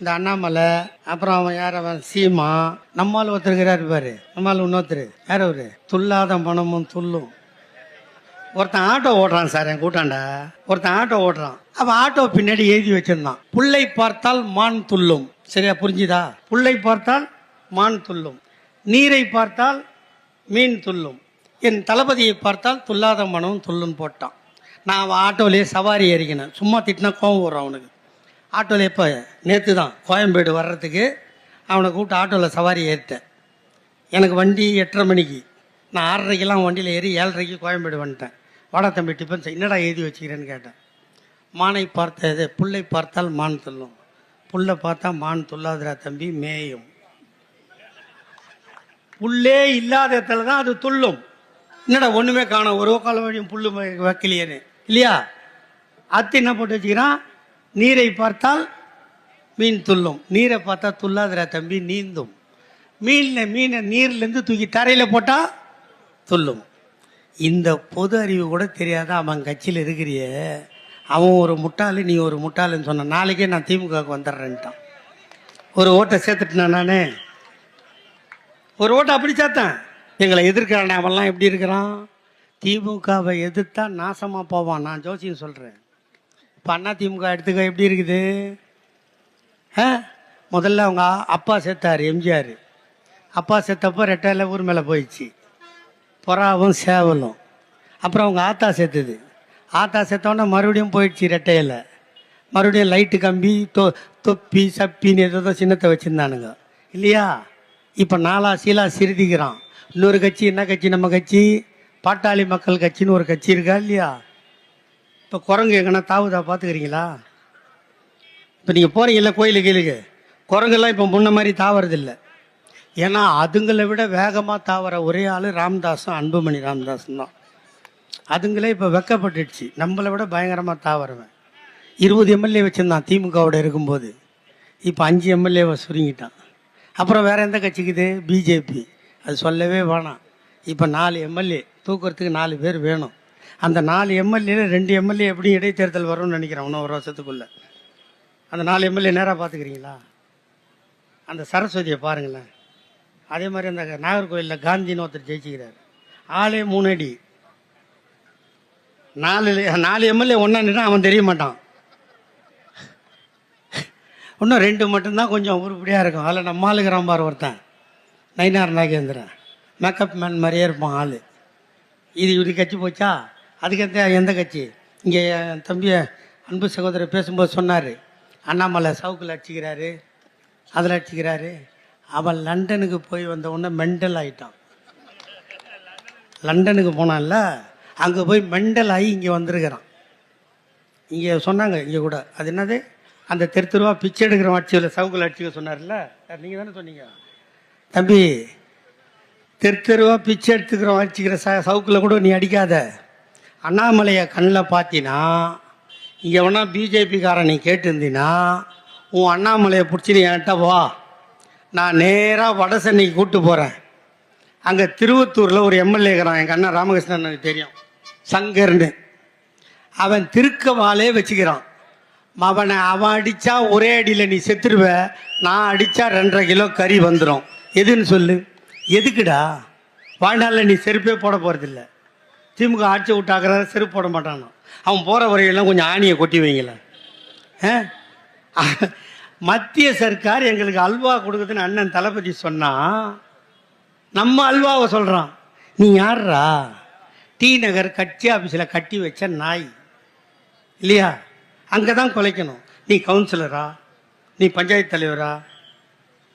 இந்த அண்ணாமலை அப்புறம் அவன் யார் அவன் சீமா நம்மால் ஒருத்தர் இருக்கிறாரு பாரு. நம்மால் இன்னொருத்தர். யார் அவரு? துல்லாத மனமும் துள்ளும். ஒருத்தன் ஆட்டோ ஓட்டுறான் சார் என் கூட்டாண்ட. ஒருத்தன் ஆட்டோ ஓட்டுறான். அவன் ஆட்டோ பின்னாடி எழுதி வச்சிருந்தான். புல்லை பார்த்தால் மான் துள்ளும். சரியா புரிஞ்சுதா? புல்லை பார்த்தால் மான் துள்ளும். நீரை பார்த்தால் மீன் துள்ளும். என் தளபதியை பார்த்தால் துல்லாத மனமும் துள்ளுன்னு போட்டான். நான் அவன் ஆட்டோலேயே சவாரி ஏறிக்கினேன். சும்மா திட்டினா கோவம் வரும் அவனுக்கு. ஆட்டோவில் எப்போ நேற்று தான் கோயம்பேடு வர்றதுக்கு அவனை கூப்பிட்டு ஆட்டோவில் சவாரி ஏறிட்டேன். எனக்கு வண்டி எட்டரை மணிக்கு. நான் ஆறரைக்கெல்லாம் வண்டியில் ஏறி ஏழரைக்கு கோயம்பேடு வந்துட்டேன். வாடா தம்பி டிஃபன் செய். என்னடா எழுதி வச்சுக்கிறேன்னு கேட்டேன். மானை பார்த்த இது புல்லை பார்த்தால் மான் துள்ளும். புல்லை பார்த்தா மான் துள்ளாதுரா தம்பி மேயும். புல்லே இல்லாத இடத்துல தான் அது துள்ளும். என்னடா ஒன்றுமே காணும். ஒரு கால வழியும் புல்லு வைக்கலையேன்னு. இல்லையா? அத்து என்ன போட்டு வச்சுக்கிறான்? நீரை பார்த்தால் மீன் துள்ளும். நீரை பார்த்தா துள்ளாதுடா தம்பி நீந்தும். மீனில் மீனை நீர்லேருந்து தூக்கி தரையில் போட்டால் துள்ளும். இந்த பொது அறிவு கூட தெரியாத? அவன் கட்சியில் இருக்கிறியே. அவன் ஒரு முட்டாளு நீ ஒரு முட்டாளுன்னு சொன்ன நாளைக்கே நான் திமுகவுக்கு வந்துடுறேன்ட்டான். ஒரு ஓட்டை சேர்த்துட்டேன் நானே? ஒரு ஓட்டை அப்படி சேர்த்தேன். எங்களை எதிர்க்கிறானே அவன்லாம் எப்படி இருக்கிறான்? திமுகவை எதிர்த்தா நாசமாக போவான். நான் ஜோசியம் சொல்கிறேன் இப்போ அண்ணா திமுக எடுத்துக்க எப்படி இருக்குது? ஆ? முதல்ல அவங்க அப்பா செத்தார் எம்ஜிஆர். அப்பா செத்தப்போ ரெட்டையில ஊர் மேலே போயிடுச்சு. புறாவும் சேவலும். அப்புறம் அவங்க ஆத்தா செத்துது. ஆத்தா செத்தோன்னே மறுபடியும் போயிடுச்சு ரெட்டையில். மறுபடியும் லைட்டு கம்பி தொ தொப்பி சப்பின்னு ஏதோ சின்னத்தை வச்சுருந்தானுங்க. இல்லையா? இப்போ நாலா சீலா சிறுதிக்கிறான் இன்னொரு கட்சி என்ன கட்சி? நம்ம கட்சி? பாட்டாளி மக்கள் கட்சின்னு ஒரு கட்சி இருக்கா இல்லையா? இப்போ குரங்கு எங்கன்னா தாவுதா பார்த்துக்கிறீங்களா இப்போ நீங்கள் போகிறீங்கல்ல கோயிலுக்கு கீழுக்கு. குரங்கெல்லாம் இப்போ முன்ன மாதிரி தாவறதில்ல. ஏன்னா அதுங்களை விட வேகமாக தாவர ஒரே ஆள் ராம்தாஸும் அன்புமணி ராம்தாஸும் தான். அதுங்களே இப்போ வெக்கப்பட்டுடுச்சு. நம்மளை விட பயங்கரமாக தாவறவன். இருபது எம்எல்ஏ வச்சுருந்தான் திமுகவோட இருக்கும்போது. இப்போ அஞ்சு எம்எல்ஏவை சுருங்கிட்டான். அப்புறம் வேறு எந்த கட்சிக்குது? பிஜேபி. அது சொல்லவே வேணாம். இப்போ நாலு எம்எல்ஏ தூக்குறதுக்கு நாலு பேர் வேணும். அந்த நாலு எம்எல்ஏல ரெண்டு எம்எல்ஏ எப்படி இடைத்தேர்தல் வரும்னு நினைக்கிறேன் இன்னும் ஒரு வருஷத்துக்குள்ள. அந்த நாலு எம்எல்ஏ நேராக பார்த்துக்கிறீங்களா? அந்த சரஸ்வதியை பாருங்களேன். அதே மாதிரி அந்த நாகர்கோவிலில் காந்தின்னு ஒருத்தர் ஜெயிச்சுக்கிறார். ஆளே மூணு அடி. நாலு நாலு எம்எல்ஏ ஒன்றா அவன் தெரிய மாட்டான். இன்னும் ரெண்டு மட்டும்தான் கொஞ்சம் உருப்படியாக இருக்கும். அதில் நம்ம ஆளுகிறான் பார் ஒருத்தன். நயினார் நாகேந்திரன். மேக்கப் மேன் மாதிரியே இருப்பான் ஆள். இது இப்படி கட்சி போச்சா? அதுக்கு எந்த எந்த கட்சி? இங்கே என் தம்பி அன்பு சகோதரர் பேசும்போது சொன்னார். அண்ணாமலை சவுக்கில் அடிச்சுக்கிறாரு. அதில் அடிச்சுக்கிறாரு. அவன் லண்டனுக்கு போய் வந்த உடனே மெண்டல் ஆகிட்டான் லண்டனுக்கு போனான்ல அங்கே போய் மெண்டல் ஆகி இங்கே வந்திருக்கிறான். இங்கே சொன்னாங்க இங்கே கூட. அது என்னது? அந்த தெரு தெருவா பிச்சை எடுக்கிற ஆட்சியில் சவுக்கில் அடிச்சுக்க சொன்னார்ல நீங்கள் தானே சொன்னீங்க? தம்பி தெரு தெருவா பிச்சை எடுத்துக்கிறோம் அடிச்சுக்கிற ச சவுக்கில் கூட நீ அடிக்காத. அண்ணாமலையை கண்ணில் பார்த்தினா இங்கே வேணா பிஜேபிக்காரன் நீ கேட்டிருந்தீன்னா உன் அண்ணாமலையை பிடிச்சி நீ என்கிட்ட வா. நான் நேராக வட சென்னைக்கு கூப்பிட்டு போகிறேன் அங்கே திருவத்தூரில் ஒரு எம்எல்ஏ இருக்கிறான் எங்கள் அண்ணன் ராமகிருஷ்ணன் எனக்கு தெரியும். சங்கர்னு. அவன் திருக்கவாலே வச்சுக்கிறான். அவனை அவன் அடித்தா ஒரே அடியில் நீ செத்துருவ நான் அடித்தா ரெண்டரை கிலோ கறி வந்துடும் எதுன்னு சொல்லு. எதுக்குடா? வாழ்நாளில் நீ செருப்பே போட போகிறதில்ல திமுக ஆட்சி விட்டாக்குற செருப்பு போட மாட்டானோ அவன் போகிற வரையெல்லாம் கொஞ்சம் ஆணியை கொட்டி வைங்களேன். ஆ? மத்திய சர்க்கார் எங்களுக்கு அல்வா கொடுக்குதுன்னு அண்ணன் தளபதி சொன்னா நம்ம அல்வாவை சொல்கிறான் நீ யார்ரா டி நகர் கட்சி ஆஃபீஸில் கட்டி வச்ச நாய். இல்லையா? அங்கே தான் குலைக்கணும். நீ கவுன்சிலரா? நீ பஞ்சாயத்து தலைவரா?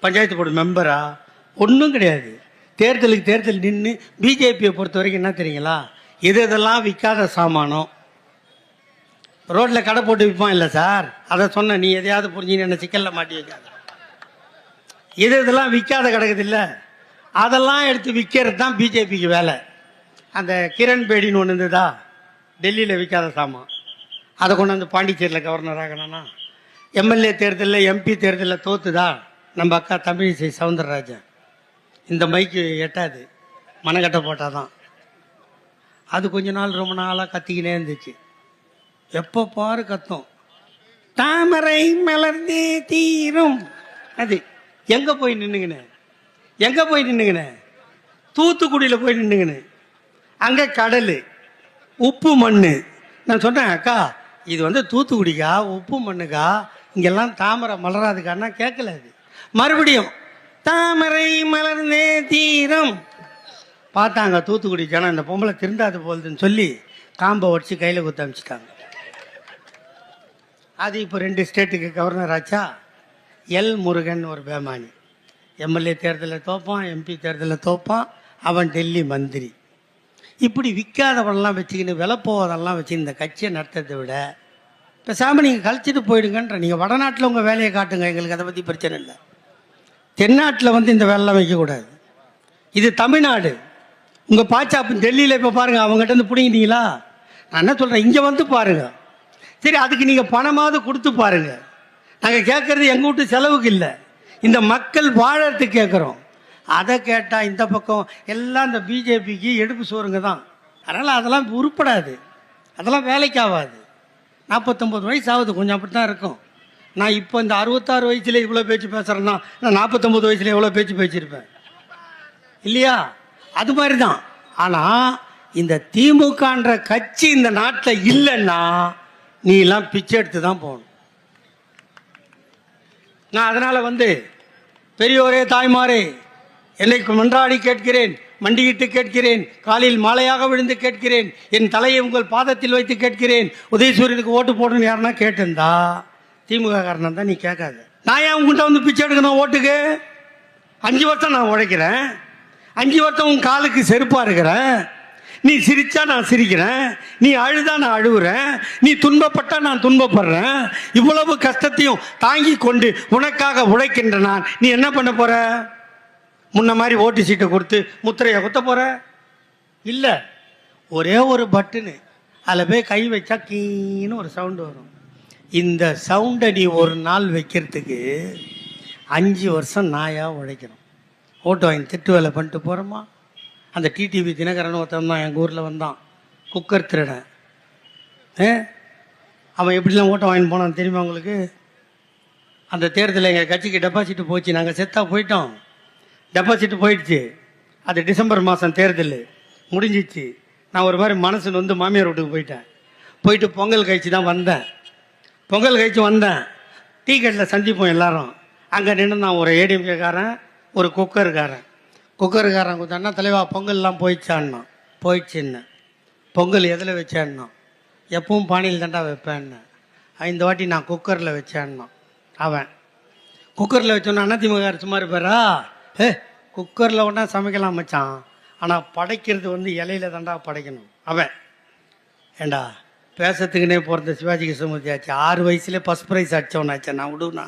பஞ்சாயத்து போர்டு மெம்பரா? ஒன்றும் கிடையாது. தேர்தலுக்கு தேர்தல் நின்று பிஜேபியை பொறுத்த வரைக்கும் என்ன தெரியுங்களா? எது எதெல்லாம் விற்காத சாமானம் ரோட்டில் கடை போட்டு விற்பான் இல்லை சார். அதை சொன்ன நீ எதையாவது புரிஞ்சுன்னு என்ன சிக்கலில் மாட்டி வைக்காத. எது இதெல்லாம் விற்காத கிடக்குது இல்லை அதெல்லாம் எடுத்து விற்கிறது தான் பிஜேபிக்கு வேலை. அந்த கிரண் பேடின்னு ஒன்று இருந்ததா? டெல்லியில் விற்காத சாமான். அதை கொண்டு வந்து பாண்டிச்சேரியில் கவர்னர் ஆகணும்னா எம்எல்ஏ தேர்தலில் எம்பி தேர்தலில் தோத்துதா? நம்ம அக்கா தமிழிசை சவுந்தரராஜன். இந்த மைக்கு எட்டாது. மனக்கட்டை போட்டால் தான் அது கொஞ்ச நாள் ரொம்ப நாளாக கத்திக்கினே இருந்துச்சு. எப்போ பாரு கத்தும். தாமரை மலர்ந்தே தீரும். அது எங்கே போய் நின்றுங்கண்ணே எங்கே போய் நின்றுங்கண்ணே தூத்துக்குடியில் போய் நின்றுங்கண்ணே அங்கே கடல் உப்பு மண் நான் சொன்னேன் அக்கா இது வந்து தூத்துக்குடிக்கா உப்பு மண்ணுக்கா? இங்கெல்லாம் தாமரை மலராதுக்கான்னா கேட்கல அது. மறுபடியும் தாமரை மலர்ந்தே தீரம். பார்த்தாங்க தூத்துக்குடி ஜனம் இந்த பொம்பளை திருந்தாது போகுதுன்னு சொல்லி காம்பை உடச்சி கையில் குத்த அமிச்சிட்டாங்க. அது இப்போ ரெண்டு ஸ்டேட்டுக்கு கவர்னர் ஆச்சா? எல் முருகன் ஒரு பேமானி. எம்எல்ஏ தேர்தலில் தோப்பான் எம்பி தேர்தலில் தோப்பான் அவன் டெல்லி மந்திரி. இப்படி விற்காதவனெல்லாம் வச்சுக்கின்னு விலை போவதெல்லாம் வச்சு இந்த கட்சியை நடத்துறதை விட பேசாமல் நீங்கள் கழிச்சிட்டு போயிடுங்கன்ற நீங்கள் வடநாட்டில் உங்கள் வேலையை காட்டுங்க எங்களுக்கு அதை பற்றி பிரச்சனை இல்லை. தென்னாட்டில் வந்து இந்த வேலைலாம் வைக்கக்கூடாது. இது தமிழ்நாடு. உங்கள் பாச்சாப்பு டெல்லியில் இப்போ பாருங்கள் அவங்ககிட்ட இருந்து பிடிங்கிட்டீங்களா? நான் என்ன சொல்கிறேன் இங்கே வந்து பாருங்கள் சரி அதுக்கு நீங்கள் பணமாவது கொடுத்து பாருங்கள் நாங்கள் கேட்குறது எங்கள் வீட்டு செலவுக்கு இல்லை. இந்த மக்கள் வாழறதுக்கு கேட்குறோம். அதை கேட்டால் இந்த பக்கம் எல்லாம் இந்த பிஜேபிக்கு எடுப்பு சோறுங்க தான். அதனால் அதெல்லாம் உருப்படாது. அதெல்லாம் வேலைக்கு ஆகாது நாற்பத்தொம்பது வயசு ஆகுது கொஞ்சம் அப்படி தான் இருக்கும். நான் இப்போ இந்த அறுபத்தாறு வயசுல இவ்வளோ பேச்சு பேசுகிறேன்னா நான் நாற்பத்தொம்பது வயசுல எவ்வளோ பேச்சு பேசியிருப்பேன்? இல்லையா? அது மாதிரி தான் ஆனால் இந்த திமுகன்ற கட்சி இந்த நாட்டில் இல்லைன்னா நீ எல்லாம் பிச்சை எடுத்து தான் போகணும். நான் அதனால் வந்து பெரியோரே தாய்மாரே என்னைக்கு மன்றாடி கேட்கிறேன் மண்டியிட்டு கேட்கிறேன் காலில் மாலையாக விழுந்து கேட்கிறேன் என் தலையை உங்கள் பாதத்தில் வைத்து கேட்கிறேன் உதயசூரியனுக்கு ஓட்டு போடணும் யாருன்னா கேட்டிருந்தா திமுக காரணம் தான் நீ கேட்காத. நான் ஏன் உங்கள்கிட்ட வந்து பிச்சை எடுக்கணும் ஓட்டுக்கு? அஞ்சு வருஷம் நான் உழைக்கிறேன். அங்கே ஒருத்தன் உன் காலுக்கு செருப்பாக இருக்கிறேன். நீ சிரிச்சா நான் சிரிக்கிறேன். நீ அழுதா நான் அழுகுறேன் நீ துன்பப்பட்டா நான் துன்பப்படுறேன். இவ்வளவு கஷ்டத்தையும் தாங்கி கொண்டு உனக்காக உழைக்கின்ற நான். நீ என்ன பண்ண போற? முன்ன மாதிரி ஓட்டு சீட்டை கொடுத்து முத்திரையை குத்த போற? இல்லை. ஒரே ஒரு பட்டுன்னு அதில் போய் கை வச்சா கீன்னு ஒரு சவுண்டு வரும். இந்த சவுண்டை நீ ஒரு நாள் வைக்கிறதுக்கு அஞ்சு வருஷம் நாயாக உழைக்கணும். ஓட்டு வாங்கி திட்டு வேலை பண்ணிட்டு போகிறோமா அந்த டிடிவி தினகரன் ஒருத்தன் தான் எங்கள் ஊரில் வந்தான். குக்கர் திருடன் ஏ? அவன் எப்படிலாம் ஓட்டை வாங்கிட்டு போனான் தெரியுமா உங்களுக்கு? அந்த தேர்தலில் எங்கள் கட்சிக்கு டெபாசிட் போச்சு. நாங்கள் செத்தாக போயிட்டோம். டெபாசிட் போயிடுச்சு. அது டிசம்பர் மாதம் தேர்தல். முடிஞ்சிச்சு. நான் ஒரு மாதிரி மனசு வந்து மாமியார் வீட்டுக்கு போயிட்டேன். போயிட்டு பொங்கல் கழிச்சு தான் வந்தேன். பொங்கல் கழிச்சு வந்தேன். டீ கட்டில் சந்திப்போம் எல்லாரும். அங்கே நின்று நான் ஒரு ஏடிஎம்கேக்காரன் ஒரு குக்கருக்காரன் குக்கருக்காரன் கொடுத்தான்னா தலைவா பொங்கல்லாம் போயிடுச்சான்னா போயிடுச்சுன்னு. பொங்கல் எதில் வச்சேன்னா எப்பவும் பானையில் தாண்டா வைப்பேன்னு. இந்த வாட்டி நான் குக்கரில் வச்சேன்னா அவன். குக்கரில் வச்சோன்னா அதிமுக சும்மா இருப்பாரா ஏ குக்கரில் ஒன்றா சமைக்கலாம் மச்சான். ஆனால் படைக்கிறது வந்து இலையில தாண்டா படைக்கணும். அவன். ஏண்டா பேசுறதுக்குனே பிறந்த சிவாஜி கிருஷ்ணமூர்த்தி ஆச்சு ஆறு வயசுலேயே ஃபஸ்ட் ப்ரைஸ் அடித்தவனாச்சே நான் விடுனா.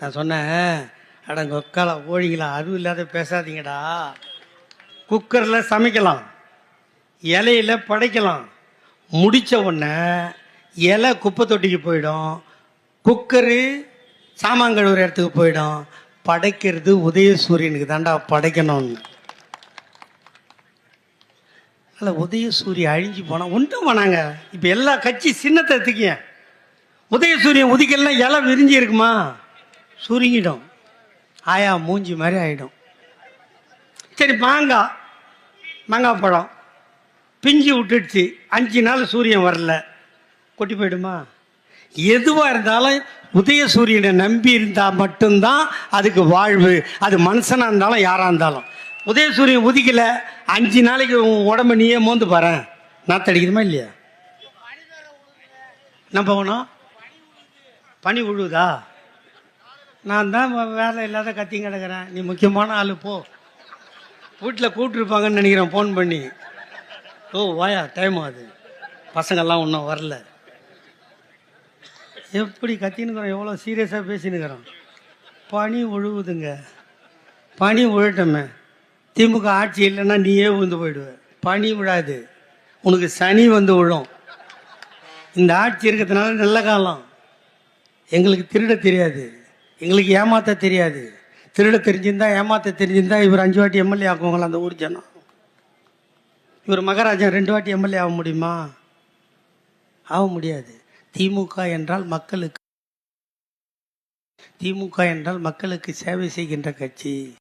நான் சொன்னேன் அடங்க ஒக்கால ஓழிங்களா அதுவும் இல்லாத பேசாதீங்கடா. குக்கரில் சமைக்கலாம் இலையில படைக்கலாம். முடித்த உடனே இலை குப்பை தொட்டிக்கு போயிடும் குக்கரு சாமான் கழுவுற இடத்துக்கு போயிடும். படைக்கிறது உதயசூரியனுக்கு தாண்டா படைக்கணும்னு. அல்ல உதயசூரியன் அழிஞ்சு போனால் ஒன்றும் போனாங்க இப்போ எல்லா கட்சி சின்னத்தை தூக்கிய உதயசூரியன் உதிக்கலாம் இலை விரிஞ்சு இருக்குமா? சுருங்கிடும். ஆயா மூஞ்சி மாதிரி ஆயிடும். சரி மாங்காய் மாங்காய் பழம். பிஞ்சு விட்டுடுச்சு. அஞ்சு நாள் சூரியன் வரல. கொட்டி போயிடுமா? எதுவாக இருந்தாலும் உதய சூரியனை நம்பி இருந்தால் மட்டும்தான் அதுக்கு வாழ்வு. அது மனுஷனாக இருந்தாலும் யாராக இருந்தாலும். உதய சூரியன் உதிக்கல. அஞ்சு நாளைக்கு உன் உடம்ப நீயே மோந்து பாரு. நாத்தடிக்குதுமா இல்லையா? என்ன போனோம் பனி விழுதா நான் தான் வேலை இல்லாத கத்தி கிடக்கிறேன். நீ முக்கியமான ஆள் போ. வீட்டில் கூப்பிட்டுருப்பாங்கன்னு நினைக்கிறேன் ஃபோன் பண்ணி. ஓ வாயா டைம் ஆகுது பசங்கள்லாம் ஒன்றும் வரல. எப்படி கத்தினுக்கிறோம் எவ்வளோ சீரியஸாக பேசினுக்கிறோம் பனி விழுவுதுங்க பனி உழட்டமே. திமுக ஆட்சி இல்லைன்னா நீயே விழுந்து போயிடுவ. பனி விழாது. உனக்கு சனி வந்து விழும். இந்த ஆட்சி இருக்கிறதுனால நல்ல காலம். எங்களுக்கு திருட தெரியாது. எங்களுக்கு ஏமாத்த தெரியாது. திருட தெரிஞ்சிருந்தா ஏமாத்த தெரிஞ்சிருந்தா இவர் அஞ்சு வாட்டி எம்எல்ஏ ஆக்குவாங்களா அந்த ஊர் ஜனம்? இவர் மகாராஜா ரெண்டு வாட்டி எம்எல்ஏ ஆக முடியுமா? ஆக முடியாது. திமுக என்றால் மக்களுக்கு திமுக என்றால் மக்களுக்கு சேவை செய்கின்ற கட்சி.